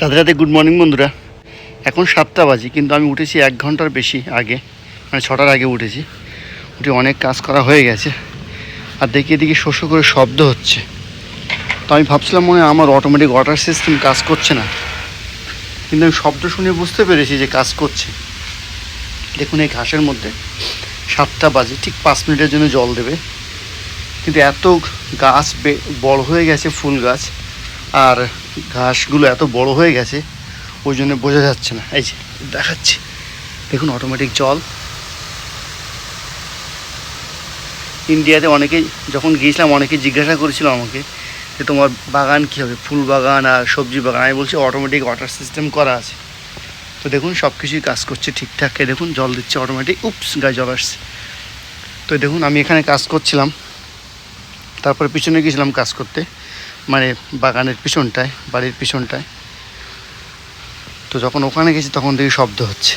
রাতে রাতে good morning বন্ধুরা। এখন সাতটা বাজি, কিন্তু আমি উঠেছি এক ঘণ্টার বেশি আগে মানে ছটার আগে উঠেছি। উঠে অনেক কাজ করা হয়ে গেছে, আর দেখি এদিকে শস্য করে শব্দ হচ্ছে। তো আমি ভাবছিলাম মনে আমার অটোমেটিক ওয়াটার সিস্টেম কাজ করছে না। কিন্তু আমি শব্দ শুনে বুঝতে পেরেছি যে কাজ করছে। দেখুন এই ঘাসের মধ্যে সাতটা বাজে, ঠিক পাঁচ মিনিটের জন্য জল দেবে। কিন্তু এত গাছ বড় হয়ে গেছে ফুল গাছ, আর ঘাসগুলো এত বড় হয়ে গেছে, ওই জন্য বোঝা যাচ্ছে না। এই যে, দেখাচ্ছি। দেখুন অটোমেটিক জল। ইন্ডিয়াতে অনেকেই, যখন গিয়েছিলাম, অনেকে জিজ্ঞাসা করেছিল আমাকে যে তোমার বাগান কী হবে? ফুল বাগান আর সবজি বাগান। আমি বলছি অটোমেটিক ওয়াটার সিস্টেম করা আছে। তো দেখুন সব কিছুই কাজ করছে ঠিকঠাক। দেখুন, জল দিচ্ছে অটোমেটিক উপস গায়ে জল আসছে। তো দেখুন, আমি এখানে কাজ করছিলাম। তারপরে পিছনে গেছিলাম কাজ করতে। মানে বাগানের পিছনটায়, বাড়ির পিছনটায়। তো যখন ওখানে গেছি তখন দেখি শব্দ হচ্ছে।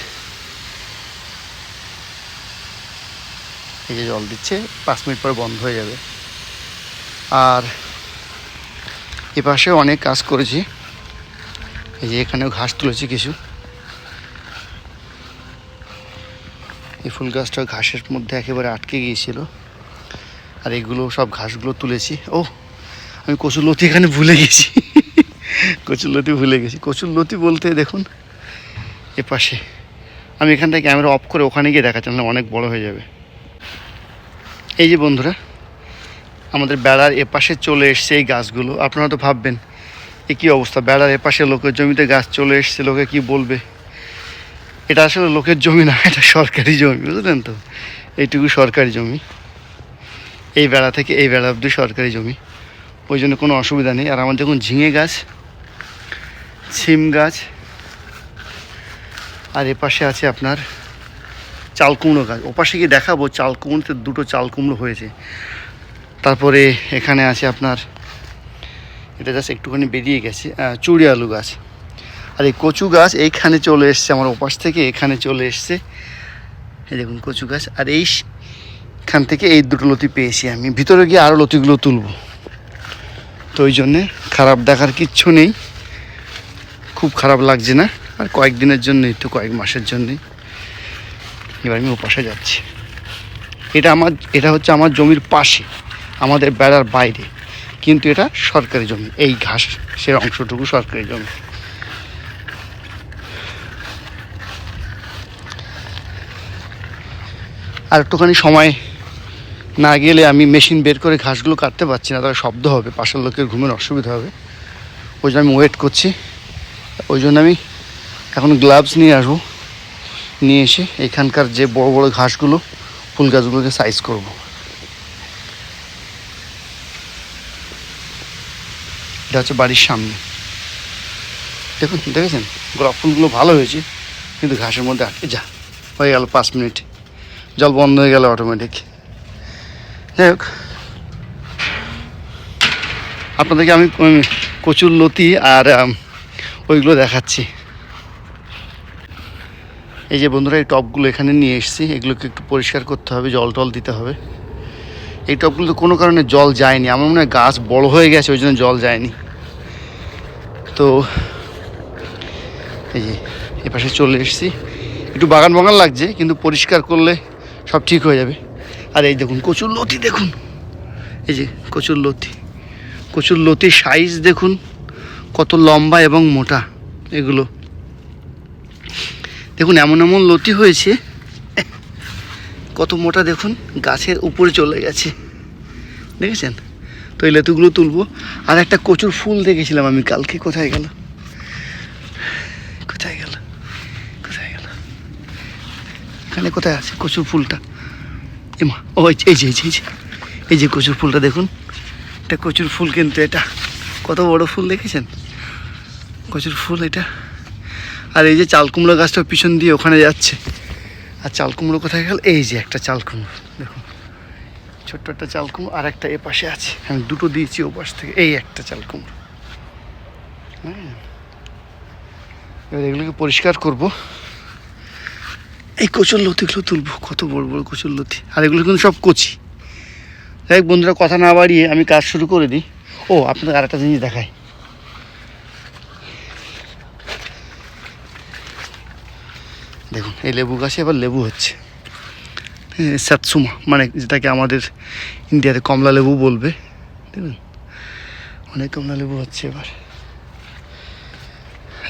এই যে জল দিচ্ছে, পাঁচ মিনিট পরে বন্ধ হয়ে যাবে। আর এ পাশে অনেক কাজ করেছি। এই যে এখানেও ঘাস তুলেছি কিছু। এই ফুল গাছটা ঘাসের মধ্যে একেবারে আটকে গিয়েছিল। আর এগুলো সব ঘাসগুলো তুলেছি। ও আমি কচুর লতি এখানে ভুলে গেছি। কচুর লতি ভুলে গেছি। কচুর লতি বলতে দেখুন, এ পাশে। আমি এখান থেকে ক্যামেরা অফ করে ওখানে গিয়ে দেখাচ্ছিলাম না অনেক বড় হয়ে যাবে। এই যে বন্ধুরা, আমাদের বেড়ার এপাশে চলে এসছে এই গাছগুলো। আপনারা তো ভাববেন, এ কী অবস্থা? বেড়ার এপাশে লোকের জমিতে গাছ চলে এসছে, লোকে কি বলবে? এটা আসলে লোকের জমি না, এটা সরকারি জমি, বুঝলেন তো? এইটুকু সরকারি জমি। এই বেড়া থেকে এই বেড়া অব্দি সরকারি জমি। ওই জন্য কোনো অসুবিধা নেই। আর আমার দেখুন ঝিঙে গাছ, ছিম গাছ, আর এপাশে আছে আপনার চাল কুমড়ো গাছ ওপাশে গিয়ে দেখাবো চাল কুমড়োতে দুটো চাল কুমড়ো হয়েছে। তারপরে এখানে আছে আপনার, এটা জাস্ট একটুখানি বেরিয়ে গেছে চুড়ি আলু গাছ। আর এই কচু গাছ এইখানে চলে এসছে, আমার ওপাশ থেকে এখানে চলে এসছে। এই দেখুন কচু গাছ। আর এইখান থেকে এই দুটো লতি পেয়েছি আমি। ভিতরে গিয়ে আরও লতিগুলো তুলবো। তো ওই জন্যে খারাপ দেখার কিচ্ছু নেই। খুব খারাপ লাগছে না। আর কয়েকদিনের জন্যই তো, কয়েক মাসের জন্যই। এবার আমি ওপাশে যাচ্ছি। এটা আমার, এটা হচ্ছে আমার জমির পাশে, আমাদের বেড়ার বাইরে। কিন্তু এটা সরকারি জমি, এই ঘাস ঘাসের অংশটুকু সরকারি জমি। আর একটুখানি সময় না গেলে আমি মেশিন বের করে ঘাসগুলো কাটতে পারছি না তবে শব্দ হবে, পাশের লোকের ঘুমের অসুবিধা হবে। ওই জন্য আমি ওয়েট করছি। ওই জন্য আমি এখন গ্লাভস নিয়ে আসব। নিয়ে এসে এখানকার যে বড় বড় ঘাসগুলো, ফুল গাছগুলোকে সাইজ করব। এটা হচ্ছে বাড়ির সামনে। দেখুন, দেখেছেন? গোলাপ ফুলগুলো ভালো হয়েছে, কিন্তু ঘাসের মধ্যে আটকে যা হয়ে গেল পাঁচ মিনিট। জল বন্ধ হয়ে গেল অটোমেটিক যাই হোক। আপনাদেরকে আমি কচুর লতি আর ওইগুলো দেখাচ্ছি। এই যে বন্ধুরা, এই টবগুলো এখানে নিয়ে এসেছি। এগুলোকে একটু পরিষ্কার করতে হবে, জল টল দিতে হবে। এই টবগুলো তো কোনো কারণে জল যায়নি। আমার মনে হয় গাছ বড় হয়ে গেছে, ওই জন্য জল যায়নি। তো, এই যে এপাশে চলে এসেছি। একটু বাগান বাগান লাগছে, কিন্তু পরিষ্কার করলে সব ঠিক হয়ে যাবে। আর এই দেখুন, কচুর লতি দেখুন। এই যে কচুর লতি। কচুর লতির সাইজ দেখুন, কত লম্বা এবং মোটা এগুলো। দেখুন, এমন এমন লতি হয়েছে, কত মোটা দেখুন, গাছের উপরে চলে গেছে। দেখেছেন? তো এই লতিগুলো তুলবো। আর একটা কচুর ফুল দেখেছিলাম আমি কালকে, কোথায় গেল? কোথায় গেল? কোথায় গেল? এখানে কোথায় আছে কচুর ফুলটা? ও এই যে এই যে এই যে, কচুর ফুলটা দেখুন। এটা কচুর ফুল কিন্তু এটা। কত বড় ফুল দেখেছেন? কচুর ফুল এটা। আর এই যে চাল কুমড়ো গাছটা পিছন দিয়ে ওখানে যাচ্ছে। আর চাল কুমড়ো কোথায় গেল? এই যে একটা চাল কুমড়ো দেখুন। ছোট্ট একটা চাল কুমড়ো আর একটা এ পাশে আছে। আমি দুটো দিয়েছি ও পাশ থেকে। এই একটা চাল কুমড়ো হ্যাঁ। এবার এগুলোকে পরিষ্কার করব। এই কচুর লতিগুলো তুলবো, কত বড় বড় কচুর লতি আর এগুলো কিন্তু সব কচি। যাই বন্ধুরা, কথা না বাড়িয়ে আমি কাজ শুরু করে দিই। ও, আপনাদের আরেকটা জিনিস দেখাই। দেখুন, এই লেবু গাছে এবার লেবু হচ্ছে। স্যাতসুমা মানে যেটাকে আমাদের ইন্ডিয়াতে কমলা লেবু বলবে। দেখুন, অনেক কমলা লেবু হচ্ছে এবার।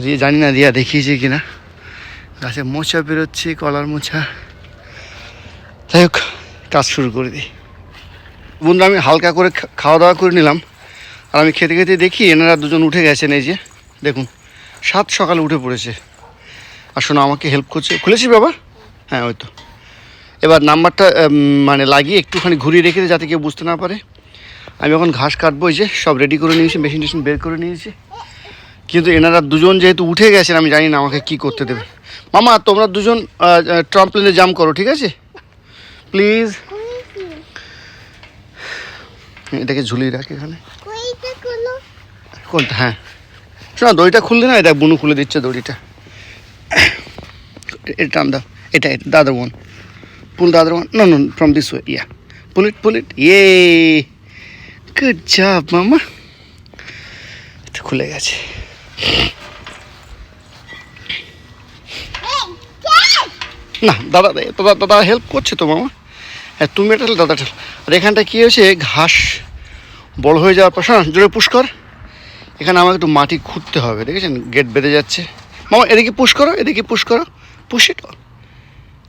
রিয়া জানি না, রিয়া দেখিয়েছে কিনা। গাছে মোচা বেরোচ্ছে, কলার মোচা। যাই হোক, কাজ শুরু করে দিই। বন্ধু আমি হালকা করে খাওয়া দাওয়া করে নিলাম। আর আমি খেতে খেতে দেখি এনারা দুজন উঠে গেছেন, এই যে। দেখুন, সাত সকালে উঠে পড়েছে। আর শোনো, আমাকে হেল্প করছে। খুলেছি বাবা? হ্যাঁ ওই তো। এবার নাম্বারটা মানে লাগিয়ে একটুখানি ঘুরিয়ে রেখে যাতে কেউ বুঝতে না পারে। আমি এখন ঘাস কাটবো যে, সব রেডি করে নিয়েছি মেশিন টেশিন বের করে নিয়েছি। কিন্তু এনারা দুজন যেহেতু উঠে গেছেন, আমি জানি না আমাকে কি করতে দেবে। মামা তোমরা দুজন ট্রাম্পলিনে জাম করো ঠিক আছে? প্লিজ এটাকে ঝুলিয়ে রাখ এখানে। কোনটা? হ্যাঁ। শোনা দড়িটা খুললে না এটা বুনু খুলে দিচ্ছে দড়িটা। এটা টান দাও এটা এটা দাদার ওয়ান পুল দাদার one no no from this way yeah pull it pull it yeah good job মামা। এটা খুলে গেছে। না দাদা দাদা দাদা হেল্প করছে তো মামা। হ্যাঁ তুমি এটা ঠেলো, দাদা ঠেলো। আর এখানটা কী হয়েছে? ঘাস বড় হয়ে যাওয়ার পর শোনা জোরে পুশ কর। এখানে আমাকে একটু মাটি খুঁড়তে হবে দেখেছেন? গেট বেঁধে যাচ্ছে। মামা এদিকে পুশ করো এদিকে পুশ করো। Push it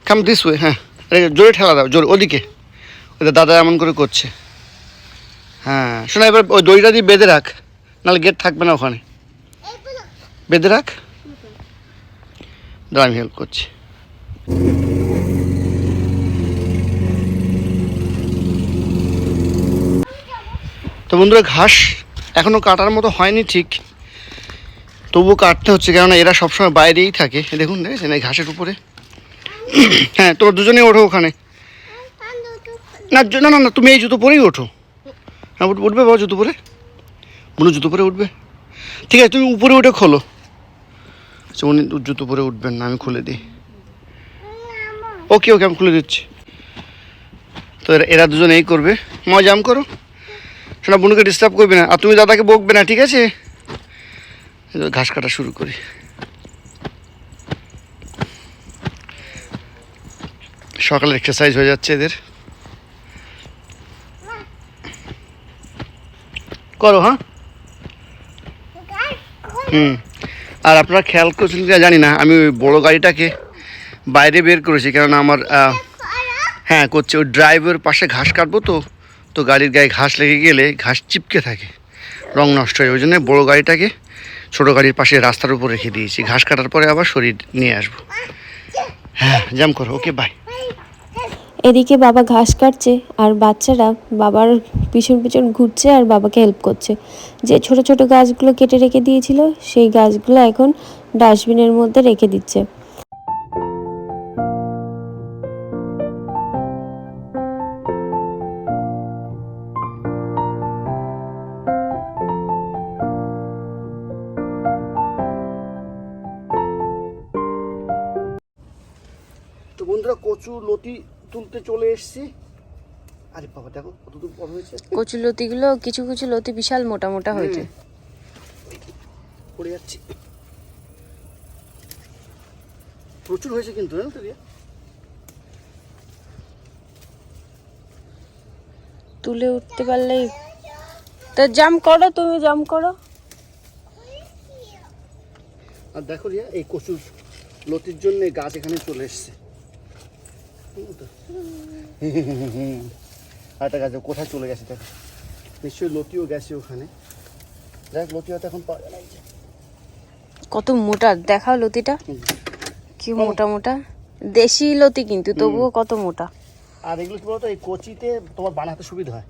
come this way হ্যাঁ। জোরে ঠেলা দাও জোরে ওদিকে। ওদের দাদা এমন করে করছে। হ্যাঁ শোনা এবার ওই দড়িটা দিয়ে বেঁধে রাখ। নাহলে গেট থাকবে না ওখানে। বেঁধে রাখ। দাঁড়া আমি হেল্প করছি। তো বন্ধুরা, ঘাস এখনও কাটার মতো হয়নি ঠিক। তবুও কাটতে হচ্ছে, কেননা এরা সবসময় বাইরেই থাকে। দেখুন, দেখেছেন এই ঘাসের উপরে? হ্যাঁ তোর দুজনে ওঠো ওখানে। না না না তুমি এই জুতো পরেই ওঠো। হ্যাঁ উঠবে বাবা জুতো পরে? বুনু জুতো পরে উঠবে। ঠিক আছে, তুমি উপরে উঠে খোলো। আচ্ছা উনি জুতো পরে উঠবেন না, আমি খুলে দিই। ওকে ওকে, আমি খুলে দিচ্ছি। তো এরা দুজন এই করবে। মজা জাম করো। শোনা বুনুকে ডিস্টার্ব করবে না। আর তুমি দাদাকে বকবে না, ঠিক আছে? ঘাস কাটা শুরু করি। সকালে এক্সারসাইজ হয়ে যাচ্ছে এদের। করো হ্যাঁ? হুম। আর আপনারা খেয়াল করছেন কিনা জানি না। আমি ওই বড়ো গাড়িটাকে বাইরে বের করেছি, কেননা আমার হ্যাঁ করছে। ওই ড্রাইভের পাশে ঘাস কাটবো তো তো গাড়ির গায়ে ঘাস লেগে গেলে ঘাস চিপকে থাকে, রং নষ্ট হয়। ওই জন্য বড়ো গাড়িটাকে ছোটো গাড়ির পাশে রাস্তার উপর রেখে দিয়েছি। ঘাস কাটার পরে আবার শরীর নিয়ে আসব। হ্যাঁ জাম করো। ওকে বাই এদিকে বাবা ঘাস কাটছে, আর বাচ্চারা বাবার পিছন পিছন ঘুরছে আর বাবাকে হেল্প করছে। যে ছোট ছোট গাছগুলো কেটে রেখে দিয়েছিল, সেই গাছগুলো এখন ডাস্টবিনের মধ্যে রেখে দিচ্ছে। লতি তুলতে চলে এসেছি। আরে বাবা দেখো কত দূর বড় হয়েছে। কচু লতিগুলো কিছু কিছু লতি বিশাল মোটা মোটা হয়েছে। পড়ে যাচ্ছি। প্রচুর হয়েছে কিন্তু জানো তো? তুলে উঠতে পারলেই তা জাম করো তুমি জাম করো। আর দেখো রিয়া এই কচুর লতির জন্য গাছ এখানে চলে এসছে। তো? একটা গাছ কোথায় চলে গেছে দেখো। নিশ্চয়ই লতিও গেছে ওখানে। দেখ লতি হয়তো এখন পাওয়া যায়। কত মোটা দেখাও লতিটা। কি মোটা মোটা। দেশি লতি কিন্তু তবুও কত মোটা। আর এগুলো কি বলতো এই কচিতে তোমার বানাতে সুবিধা হয়।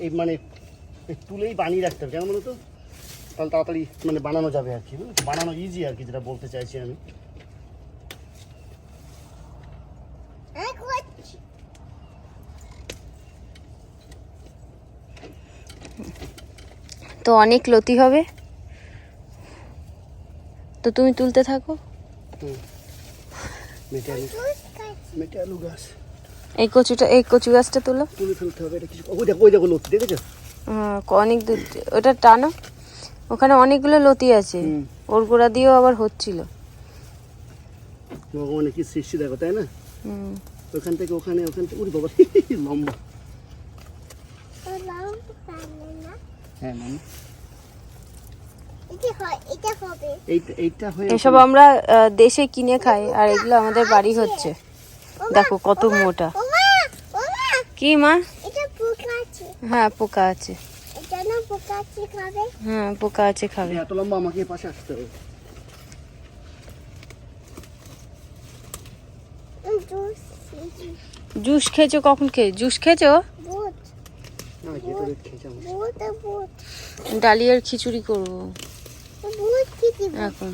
এই- মানে এই তুলেই বানিয়ে রাখতে হবে। কেন বলো তো তাহলে তাড়াতাড়ি মানে বানানো যাবে আর কি বানানো ইজি আর কি যেটা বলতে চাইছি আমি এক হচ্ছে তো অনেক লতি হবে। তো তুমি তুলতে থাকো। এই কচুটা এই কচু গাছটা তুলো। তুলে ফেলতে হবে এটা কিছু ওই দেখো ওই দেখো লতি দেখেছ? হ্যাঁ, অনেক দূর। ওটা টানো। ওখানে অনেকগুলো লতি আছে। ওর গোড়া দিয়েও আবার হচ্ছিল। ভগবানের কি সৃষ্টি দেখো তাই না? ওখান থেকে ওখানে ওখান থেকে উড়ি বাবা লম্বা হ্যাঁ মামি হয় হয়ে এসব আমরা দেশে কিনে খাই আর এগুলো আমাদের বাড়ি হচ্ছে। দেখো কত মোটা। কি মা? এটা পোকা আছে। হ্যাঁ পোকা আছে। এটা না পোকা আছে খাবে। হ্যাঁ পোকা আছে খাবে। এত লম্বা আমাকে পাশে আসতে হবে। জুস জুস খেয়েছো কখন খেয়ে জুস খেয়েছো বুট না যেটা খেয়েছি আমার বুট বুট ডালিয়ার খিচুড়ি করব। এখন।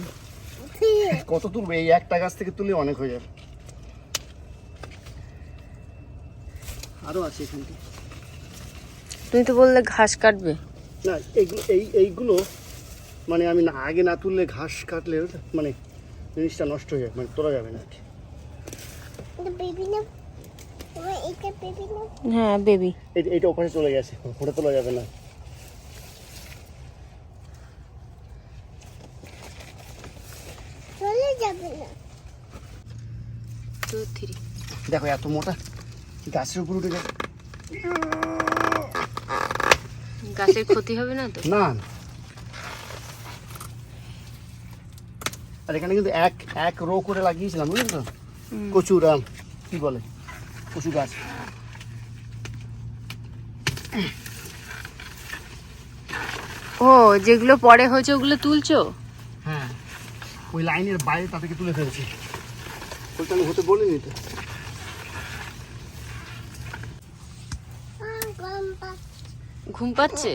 কত তুলবে? এই একটা গাছ থেকে তুলে অনেক হয়ে যাবে। আরও আছে এখানটা। তুমি তো বললে ঘাস কাটবে। না এইগুলো এই এইগুলো মানে আমি না আগে না তুললে ঘাস কাটলে মানে জিনিসটা নষ্ট হয়ে যায় মানে তোলা যাবে না এটা বেবি এটা হ্যাঁ বেবি এইটা ওপাশে চলে গেছে। ওটা তোলা যাবে না। চলে যাবে না। টু থ্রি দেখো এত মোটা। গাছের উপর উঠে গেছে গাছের ক্ষতি হবে না তো? না। আর এখানে কিন্তু এক এক রো করে লাগিয়েছিলাম বুঝলি তো। কচুর আম কি বলে? কচু গাছ। ও যেগুলো পরে হয়েছে ওগুলো তুলছো? হ্যাঁ ওই লাইনের বাইরে তাদেরকে তুলে ফেলছি। ওইটা আমি হতে বলিনি তো। ঘুম পাচ্ছে?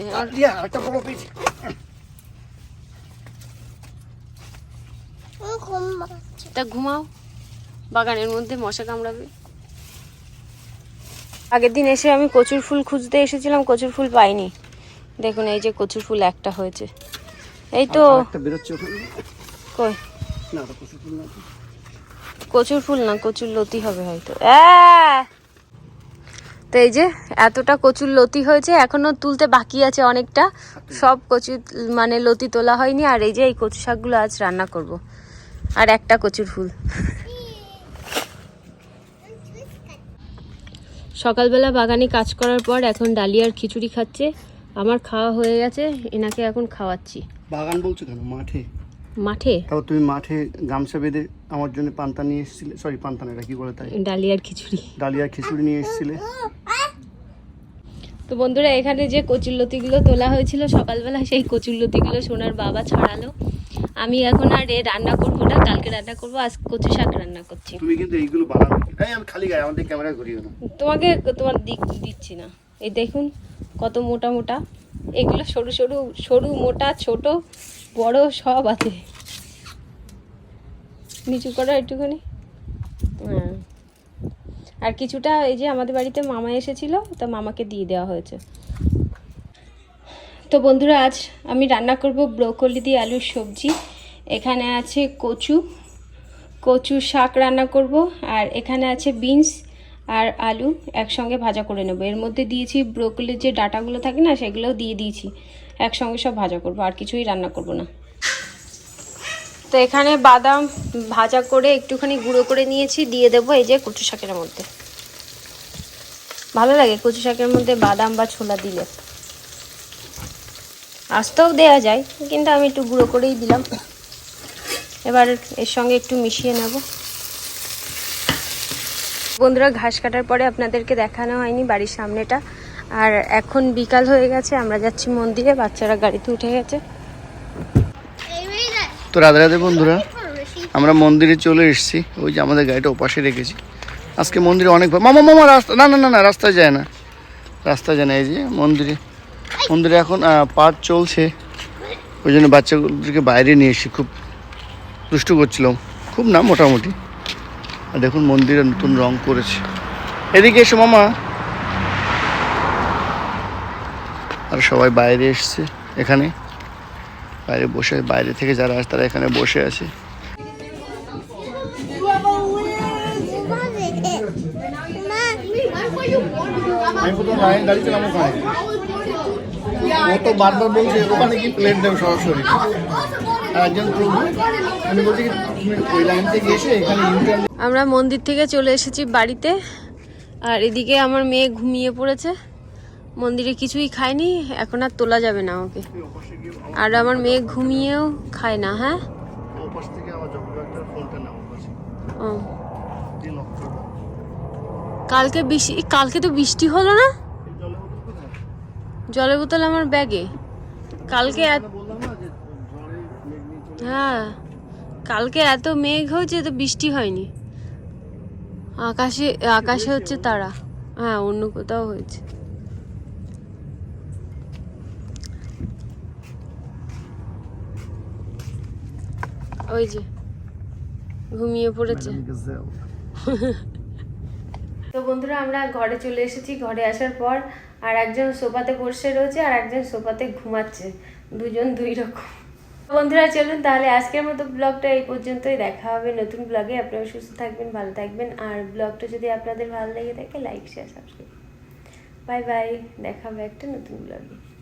একটা বড় পেয়েছি পাচ্ছে তা ঘুমাও বাগানের মধ্যে মশা কামড়াবে। আগের দিন এসে আমি কচুর ফুল খুঁজতে এসেছিলাম কচুর ফুল পাইনি। দেখুন এই যে কচুর ফুল একটা হয়েছে। এই তো কই। কচুর ফুল না কচুর লতি হবে হয়তো! তো এই যে এতটা কচুর লতি হয়েছে এখনও তুলতে বাকি আছে অনেকটা। সব কচু মানে লতি তোলা হয়নি আর এই যে এই কচু শাকগুলো আজ রান্না করব। আর একটা কচুর ফুল। সকালবেলা বাগানে কাজ করার পর এখন ডালিয়ার খিচুড়ি খাচ্ছে। আমার খাওয়া হয়ে গেছে এনাকে এখন খাওয়াচ্ছি। বাগান বলছো কেন? মাঠে? মাঠে? তাও তুমি মাঠে গামছা বেঁধে আমার জন্য পান্তা নিয়ে এসেছিলে। সরি পান্তা না এটা কি বলে তাই? ডালিয়ার খিচুড়ি। ডালিয়ার খিচুড়ি নিয়ে এসেছিলে। তো বন্ধুরা এখানে যে কচুরলতিগুলো তোলা হয়েছিল সকালবেলা সেই কচুরলতিগুলো সোনার বাবা ছড়ালো। আমি এখন আর রান্না করব না কালকে রান্না করব আজ কচু শাক রান্না করছি। তুমি কিন্তু এইগুলো বানাবে। এই আমি খালি গায়ে আমাদের ক্যামেরা ঘুরিও না তোমাকে তোমার দিক দিচ্ছি না। এই দেখুন কত মোটা মোটা। এগুলো সরু সরু সরু মোটা ছোট বড় সব আছে। নিচু করো একটুখানি। হ্যাঁ। আর কিছুটা এই যে আমাদের বাড়িতে মামা এসেছিল তা মামাকে দিয়ে দেওয়া হয়েছে। তো বন্ধুরা, আজ আমি রান্না করব ব্রোকলি দিয়ে আলুর সবজি। এখানে আছে কচু। কচু শাক রান্না করব, আর এখানে আছে বিনস আর আলু একসঙ্গে ভাজা করে নেব। এর মধ্যে দিয়েছি ব্রোকলির যে ডাটাগুলো থাকে না, সেগুলোও দিয়ে দিয়েছি। একসঙ্গে সব ভাজা করব, আর কিছুই রান্না করব না। তো এখানে বাদাম ভাজা করে একটুখানি গুঁড়ো করে নিয়েছি, দিয়ে দেবো এই যে কচু শাকের মধ্যে। ভালো লাগে কচু শাকের মধ্যে বাদাম বা ছোলা দিলে। আস্তেও দেওয়া যায়, কিন্তু আমি একটু গুঁড়ো করেই দিলাম। এবার এর সঙ্গে একটু মিশিয়ে নেব। বন্ধুরা, ঘাস কাটার পরে আপনাদেরকে দেখানো হয়নি বাড়ির সামনেটা। আর এখন বিকাল হয়ে গেছে, আমরা যাচ্ছি মন্দিরে, বাচ্চারা গাড়িতে উঠে গেছে। তো রাধে রাধে বন্ধুরা, আমরা মন্দিরে চলে এসেছি। ওই যে আমাদের গাড়িটা ওপাশে রেখেছি। আজকে মন্দিরে অনেক মামা মামা, রাস্তা না না না না, রাস্তায় যায় না। রাস্তায় যায় না, এই যে মন্দিরে। মন্দিরে এখন পাঠ চলছে। ওই জন্য বাচ্চাগুলোকে বাইরে নিয়ে এসেছি খুব দুষ্টু করছিলাম। খুব না মোটামুটি। আর দেখুন মন্দিরে নতুন রং করেছে। এদিকে এসো মামা। আর সবাই বাইরে এসছে এখানে। বাইরে বসে বাইরে থেকে যারা আসে তারা এখানে বসে আছে। আমি প্রথম লাইন দাঁড়িয়েছিলাম ওখানে। ও তো বারবার বলছে ওখানে কি প্লেট দেবে সরাসরি? একজন প্রভু উনি বলছে ওই লাইন থেকে এসে এখানে আমরা মন্দির থেকে চলে এসেছি বাড়িতে আর এদিকে আমার মেয়ে ঘুমিয়ে পড়েছে। মন্দিরে কিছুই খায়নি এখন আর তোলা যাবে না ওকে। আর আমার মেয়ে ঘুমিয়েও খায় না হ্যাঁ? কালকে বৃষ্টি কালকে তো বৃষ্টি হলো না এই জলের বোতল কোথায় জলের বোতল আমার ব্যাগে। কালকে হ্যাঁ কালকে এত মেঘ হয়েছে তো বৃষ্টি হয়নি। আকাশে আকাশে হচ্ছে তারা। হ্যাঁ অন্য কোথাও হয়েছে। ওই যে ঘুমিয়ে পড়েছে। তো বন্ধুরা আমরা ঘরে চলে এসেছি। ঘরে আসার পর আর একজন সোফাতে বসে রয়েছে আর একজন সোফাতে ঘুমাচ্ছে। দুজন দুই রকম। বন্ধুরা, চলুন তাহলে আজকের মতো ব্লগটা এই পর্যন্তই। দেখা হবে নতুন ব্লগে। আপনারা সুস্থ থাকবেন, ভালো থাকবেন। আর ব্লগটা যদি আপনাদের ভালো লেগে থাকে like share subscribe bye bye দেখা হবে একটা নতুন ব্লগে।